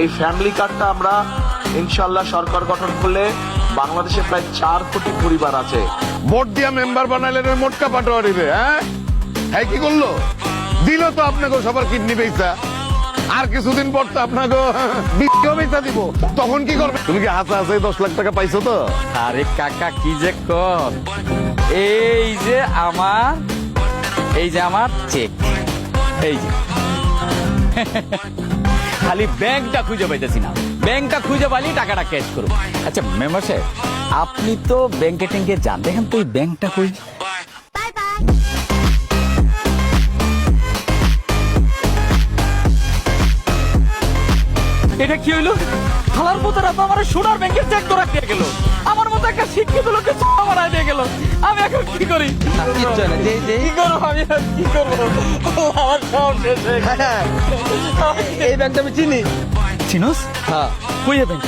এই ফ্যামিলি কার্ডটা আমরা ইনশাল্লাহ সরকার গঠন করলে বাংলাদেশে প্রায় চার কোটি পরিবার আছে। ভোট দিয়া মেম্বার বানাইলেন ওই মোটকা পাটোয়ারি রে হ্যাঁ? হ্যাঁ কি করল? দিল তো আপনাকে সবার কিডনি বেচা আর কিছুদিন পর তো আপনাকে বিক্রিও দিব। তখন কি করবে? তুমি কি হাসা হাসে দশ লাখ টাকা পাইছো তো? আরে কাকা কি যে কর? এই যে আমার এই যে আমার চেক এই যে। খালি ব্যাংকটা খুঁজে পাইতেছি না। ব্যাংকটা খুঁজে পাইলে টাকাটা ক্যাশ করব। আচ্ছা মেম্বার সাহেব আপনি তো ব্যাংকে ট্যাঙ্কে যান। দেখেন তো এই ব্যাংকটা কই। এটা কি হইল? খালার পুতারা তো আমার সোনার ব্যাংকের চেক ধরা দিয়ে গেল। আমার মতো একটা শিক্ষিত লোককে বানায় দিয়ে গেল। আমি এখন কি করি? কি করব আমি কি করব? আমার সব শেষ হয়ে গেল। এই ব্যাংকটা আমি চিনি। চিনোস? হ্যাঁ। কই ব্যাংক